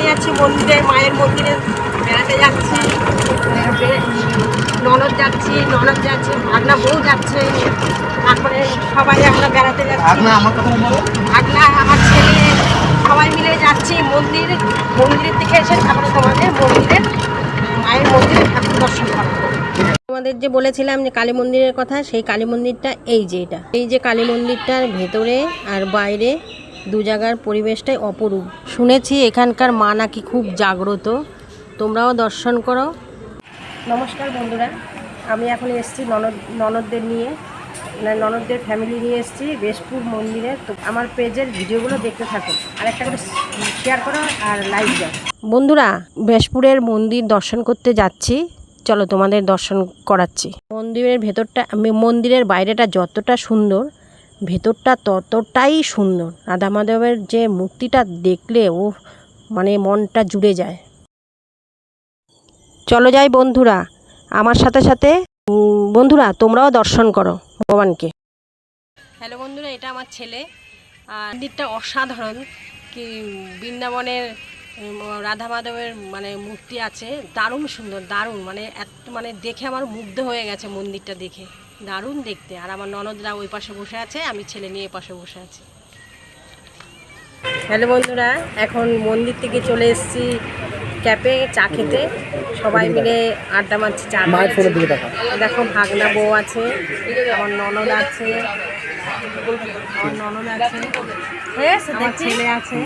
বেড়াতে যাচ্ছি মন্দিরে মায়ের মন্দিরে বেড়াতে যাচ্ছি ননদ যাচ্ছি ননদ যাচ্ছে ভাগনা বউ যাচ্ছে তারপরে সবাই আমরা বেড়াতে যাচ্ছি। ভাগনা আমার ছেলে সবাই মিলে যাচ্ছি মন্দির মন্দিরের থেকে এসে তারপরে তোমাদের মন্দিরে মায়ের মন্দিরে ঠাকুর দর্শন করা তোমাদের যে বলেছিলাম যে কালী মন্দিরের কথা সেই কালী মন্দিরটা এই যে এটা। এই যে কালী মন্দিরটার ভেতরে আর বাইরে দু জায়গার পরিবেশটাই অপরূপ। শুনেছি এখানকার মা নাকি খুব জাগ্রত। তোমরাও দর্শন করো। নমস্কার বন্ধুরা আমি এখন এসেছি ননদ ননদদের নিয়ে। মানে ননদদের ফ্যামিলি নিয়ে এসেছি বেশপুর মন্দিরে। তো আমার পেজের ভিডিওগুলো দেখতে থাকো। আর একটা করে শেয়ার করো আর লাইক দাও। বন্ধুরা বেশপুরের মন্দির দর্শন করতে যাচ্ছি। চলো তোমাদের দর্শন করাচ্ছি। মন্দিরের ভেতরটা মন্দিরের বাইরেটা যতটা সুন্দর ভেতরটা ততটাই সুন্দর। রাধা মাধবের যে মূর্তিটা দেখলে ও মানে মনটা জুড়ে যায়। চলো যাই বন্ধুরা, আমার সাথে সাথে বন্ধুরা, তোমরাও দর্শন করো ভগবানকে। হ্যালো বন্ধুরা, এটা আমার ছেলে। আর মন্দিরটা অসাধারণ। কি, বৃন্দাবনের রাধা মাধবের মানে মূর্তি আছে। দারুণ সুন্দর দারুণ। মানে এত মানে দেখে আমার মুগ্ধ হয়ে গেছে মন্দিরটা দেখে। দারুণ দেখতে। আর আমার ননদরা ওই পাশে বসে আছে আমি ছেলে নিয়ে এ পাশে বসে আছি। হ্যালো বন্ধুরা এখন মন্দির থেকে চলে এসেছি ক্যাপে চা খেতে। সবাই মিলে আড্ডা মারছি চা। দেখো। ভাগনা বউ আছে আমার ননদ আছে আমার ননদ আছে আমার ছেলে আছে।